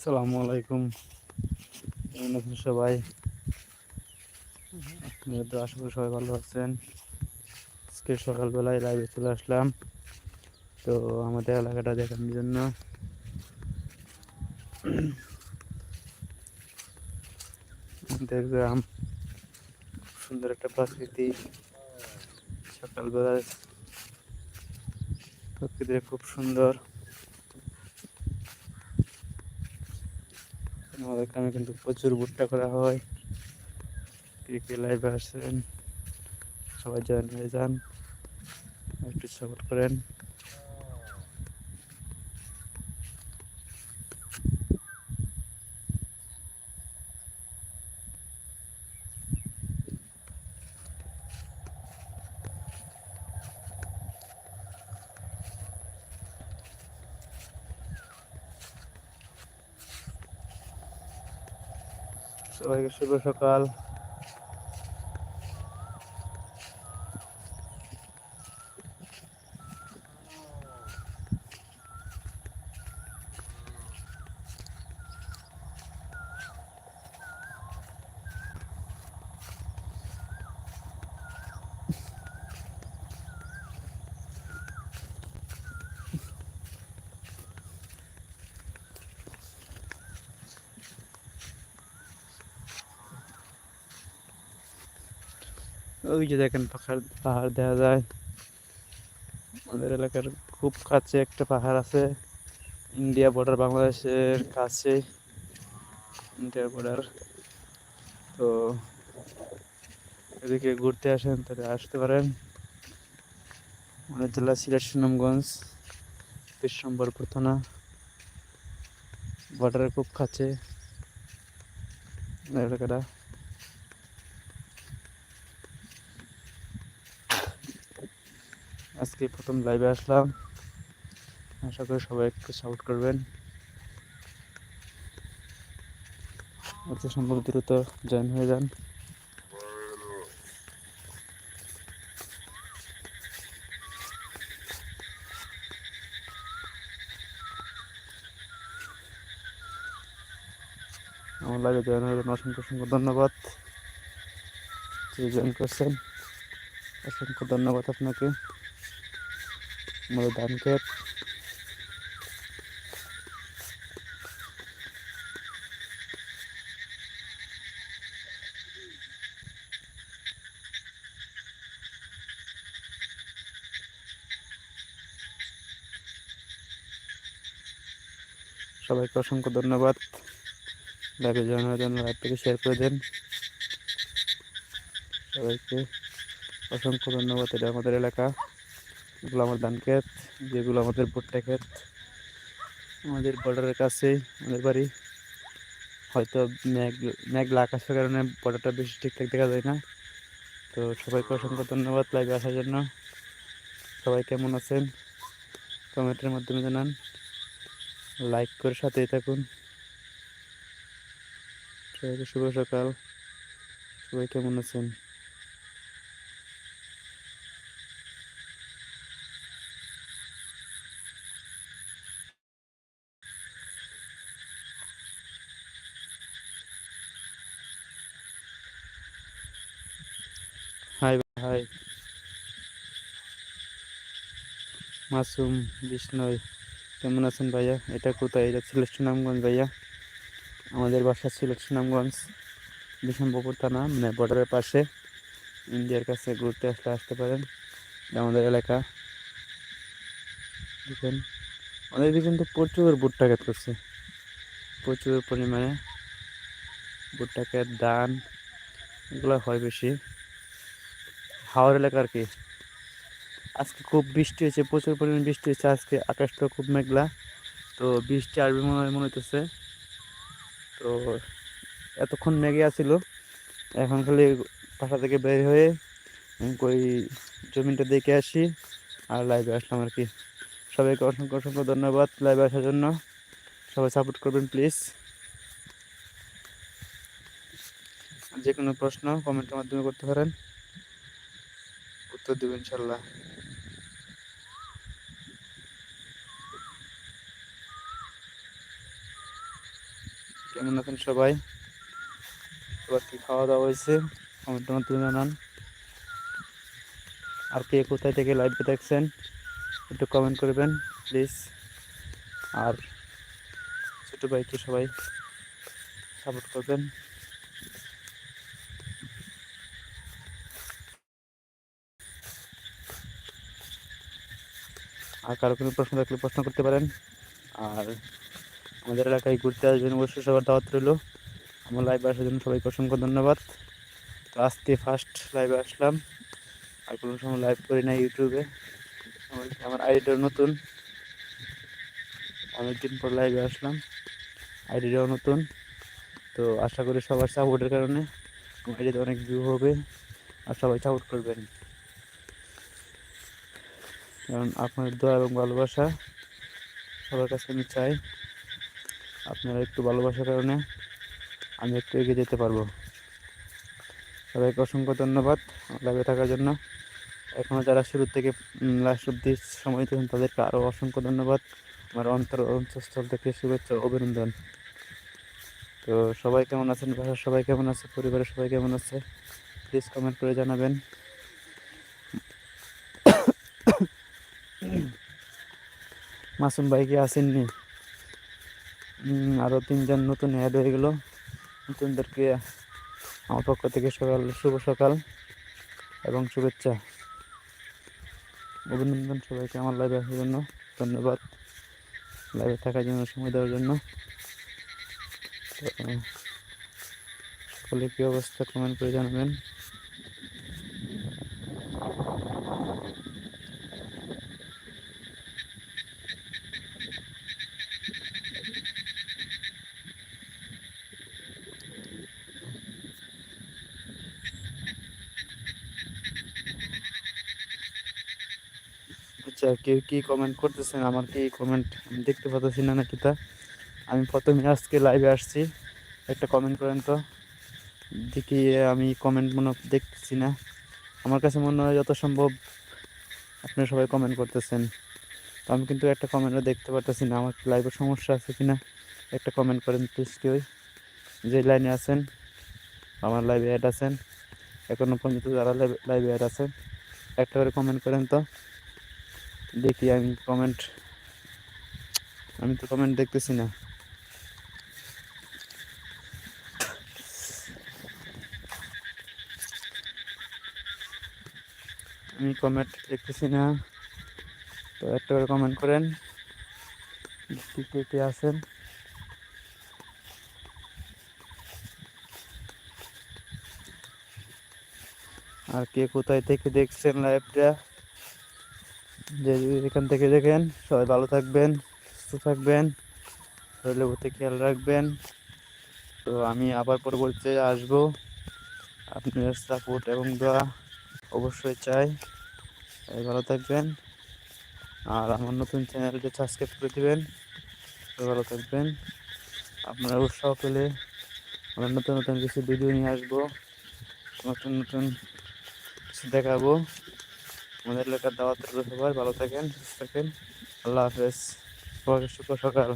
আসসালামু আলাইকুম। কেমন আছেন সবাই? আপনাদের তো আশা করি সবাই ভালো আছেন। আজকে সকালবেলায় লাইভে চলে আসলাম। তো আমাদের এলাকাটা দেখানোর জন্য। গ্রাম খুব সুন্দর একটা প্রকৃতি। সকালবেলায় প্রকৃতিটা খুব সুন্দর। আমাদের এখানে কিন্তু প্রচুর ভুট্টা করা হয়। কে কে লাইভে আসেন। সবাই জয়েন হয়ে যান। একটু সাপোর্ট করেন। সবাইকে শুভ সকাল। ওই যে দেখেন পাহাড় পাহাড় দেখা যায়। আমাদের এলাকার খুব কাছে একটা পাহাড় আছে। ইন্ডিয়া বর্ডার বাংলাদেশের কাছে। ইন্ডিয়া বর্ডার তো এদিকে ঘুরতে আসেন, তাহলে আসতে পারেন। আমাদের জেলা সিলেট সুনামগঞ্জ বিশ্বম্বরপুর থানা বর্ডারের খুব কাছে। এলাকাটা আজকে প্রথম লাইভে আসলাম। আশা করি সবাই একটু সাপোর্ট করবেন। অতি সম্ভব দ্রুত জয়েন হয়ে যান। আমার লাইভে জয়েন হওয়ার জন্য অসংখ্য অসংখ্য ধন্যবাদ। যে জয়েন করছেন, অসংখ্য ধন্যবাদ আপনাকে। আমাদের ধান ক্ষেত সবাইকে অসংখ্য ধন্যবাদ। লাইভে হওয়ার জন্য লাইভটাকে শেয়ার করে দেন। সবাইকে অসংখ্য ধন্যবাদ, এটা আমাদের এলাকা। এগুলো আমার ধান ক্ষেত, যেগুলো আমাদের ভুট্টা ক্ষেত। আমাদের বর্ডারের কাছেই আমাদের বাড়ি। হয়তো মেঘ, মেঘলা আকাশের কারণে বর্ডারটা বেশি ঠিকঠাক দেখা যায় না। তো সবাইকে অসংখ্য ধন্যবাদ লাইভে আসার জন্য। সবাই কেমন আছেন? কমেন্টের মাধ্যমে জানান। লাইক করে সাথেই থাকুন। সবাইকে শুভ সকাল। সবাই কেমন আছেন? হাই মাসুম বিষ্ণয় কেমন আছেন ভাইয়া? এটা কোথায়? এটা সিলেট সুনামগঞ্জ ভাইয়া। আমাদের বাসা সিলেট সুনামগঞ্জ বিশম্বপুর থানা মানে বর্ডারের পাশে। ইন্ডিয়ার কাছে ঘুরতে আসলে আসতে পারেন। আমাদের এলাকা। দেখেন, আমাদের এদিকে কিন্তু প্রচুর ভুট্টা ক্ষেত করছে। প্রচুর পরিমাণে ভুট্টা ধান, এগুলো হয় বেশি। হাওড় এলাকা আর কি? আজকে খুব বৃষ্টি হয়েছে, প্রচুর পরিমাণে বৃষ্টি হয়েছে, আজকে আকাশটা খুব মেঘলা। তো বৃষ্টি আসবে মনে হয়, মনে হইতেছে। তো এতক্ষণ মেঘে আসছিল এখন খালি বাসা থেকে বের হয়ে ওই জমিটা দেখে আসি আর লাইভে আসলাম আর কি। সবাইকে অসংখ্য অসংখ্য ধন্যবাদ লাইভে আসার জন্য। সবাই সাপোর্ট করবেন প্লিজ যে কোনো প্রশ্ন কমেন্টের মাধ্যমে করতে পারেন। উত্তর দেবেন ইনশাল্লাহ। কেমন আছেন সবাই? সবার কি খাওয়া দাওয়া হয়েছে? কমেন্টের মাধ্যমে জানান আর কে কোথায় থেকে লাইভে দেখছেন, একটু কমেন্ট করবেন প্লিজ আর ছোটো ভাইকে সবাই সাপোর্ট করবেন। আর কারও কোনো প্রশ্ন থাকলে প্রশ্ন করতে পারেন। আর আমাদের এলাকায় ঘুরতে আসবেন অবশ্যই সবার দাওয়াত রইল। আমার লাইভে আসার জন্য সবাইকে অসংখ্য ধন্যবাদ। তো আজকে ফার্স্ট লাইভে আসলাম। আর কোনো সময় লাইভ করি না ইউটিউবে আমার আইডিটাও নতুন। অনেকদিন পর লাইভে আসলাম। আইডিটাও নতুন। তো আশা করি সবার সাপোর্টের কারণে। আইডিতে অনেক ভিউ হবে। আর সবাই সাপোর্ট করবেন। কারণ আপনার দোয়া এবং ভালোবাসা সবার কাছে আমি চাই। আপনারা একটু ভালোবাসার কারণে আমি একটু এগিয়ে যেতে পারব। সবাইকে অসংখ্য ধন্যবাদ লাইভে থাকার জন্য। এখনও যারা শুরু থেকে লাস্ট অব্দি সময় দিয়েছেন, তাদেরকে আরও অসংখ্য ধন্যবাদ। আমার অন্তর অন্তঃস্থল থেকে শুভেচ্ছা অভিনন্দন। তো সবাই কেমন আছেন? বাসার সবাই কেমন আছে? পরিবারের সবাই কেমন আছে? প্লিজ কমেন্ট করে জানাবেন। মাসুম ভাই কি আসেননি আরও তিনজন নতুন অ্যাড হয়ে গেল। নতুনদেরকে আমার পক্ষ থেকে সকাল, শুভ সকাল এবং শুভেচ্ছা। অভিনন্দন সবাইকে আমার লাইভে আসার জন্য। ধন্যবাদ। লাইভে থাকার জন্য, সময় দেওয়ার জন্য। সকলে কী অবস্থা কমেন্ট করে জানাবেন। আচ্ছা কেউ কি কমেন্ট করতেছেন? আমার কি কমেন্ট দেখতে পাচ্ছি না নাকি তা? আমি প্রথমে আজকে লাইভে আসছি। একটা কমেন্ট করেন তো। দেখি আমি কমেন্ট মনে দেখতেছি না। আমার কাছে মনে হয় যত সম্ভব আপনারা সবাই কমেন্ট করতেছেন। তো আমি কিন্তু একটা কমেন্টও দেখতে পারতেছি না। আমার লাইভের সমস্যা আছে কি না একটা কমেন্ট করেন প্লিজ কেউ। যে লাইনে আছেন, আমার লাইভে অ্যাড আছেন। এখনও পর্যন্ত যারা লাইভে অ্যাড আছেন, একটা করে কমেন্ট করেন তো। দেখি আমি কমেন্ট আমি তো কমেন্ট দেখতেছি না। আমি কমেন্ট দেখতেছি না। তো একটা করে কমেন্ট করেন। কে কে আছেন। আর কে কোথায় থেকে দেখছেন লাইভটা যে এখান থেকে দেখেন, সবাই ভালো থাকবেন, সুস্থ থাকবেন শরীরের প্রতি খেয়াল রাখবেন। তো আমি আবার পরবর্তীতে আসব। আপনার সাপোর্ট এবং দোয়া অবশ্যই চাই। ভালো থাকবেন। আর আমার নতুন চ্যানেলটি সাবস্ক্রাইব করে দেবেন। ভালো থাকবেন। আপনারা উৎসাহ পেলে আমরা নতুন নতুন কিছু ভিডিও নিয়ে আসব। নতুন নতুন কিছু দেখাবো। আমাদের এলাকার দাওয়াত ভালো থাকেন থাকেন। আল্লাহ হাফেজ। সকাল।